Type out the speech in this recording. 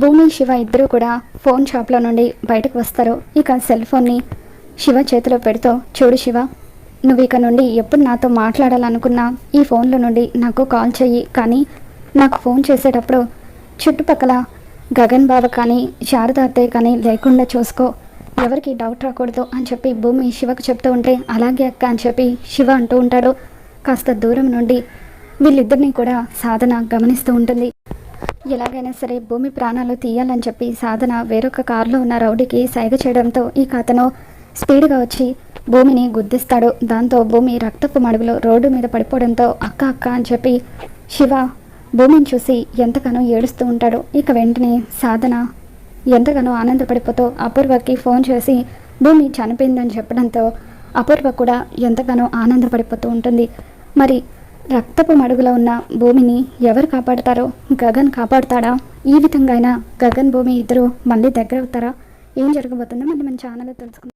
భూమి శివ ఇద్దరూ కూడా ఫోన్ షాప్లో నుండి బయటకు వస్తారు. ఇక సెల్ ఫోన్ని శివ చేతిలో పెడుతూ చూడు శివ నువ్వు ఇక నుండి ఎప్పుడు నాతో మాట్లాడాలనుకున్నా ఈ ఫోన్లో నుండి నాకు కాల్ చెయ్యి. కానీ నాకు ఫోన్ చేసేటప్పుడు చుట్టుపక్కల గగన్ బాబు కానీ శారద అత్తయ్య కానీ లేకుండా చూసుకో. ఎవరికి డౌట్ రాకూడదు అని చెప్పి భూమి శివకు చెప్తూ ఉంటే అలాగే అక్క అని చెప్పి శివ అంటూ ఉంటాడు. కాస్త దూరం నుండి వీళ్ళిద్దరినీ కూడా సాధన గమనిస్తూ ఉంటుంది. ఎలాగైనా సరే భూమి ప్రాణాలు తీయాలని చెప్పి సాధన వేరొక కారులో ఉన్న రౌడీకి సైగ చేయడంతో ఇక అతను స్పీడ్గా వచ్చి భూమిని గుద్దిస్తాడు. దాంతో భూమి రక్తపు మడుగులో రోడ్డు మీద పడిపోవడంతో అక్క అక్క అని చెప్పి శివ భూమిని చూసి ఎంతగానో ఏడుస్తూ ఉంటాడు. ఇక వెంటనే సాధన ఎంతగానో ఆనందపడిపోతూ అపూర్వకి ఫోన్ చేసి భూమి చనిపోయిందని చెప్పడంతో అపూర్వ కూడా ఎంతగానో ఆనందపడిపోతూ ఉంటుంది. మరి రక్తపు మడుగులో ఉన్న భూమిని ఎవరు కాపాడుతారో గగన్ కాపాడుతాడా? ఈ విధంగా అయినా గగన్ భూమి ఇద్దరు మళ్ళీ దగ్గర అవుతారా ఏం జరగబోతుందో మళ్ళీ మన ఛానల్లో తెలుసుకుందాం.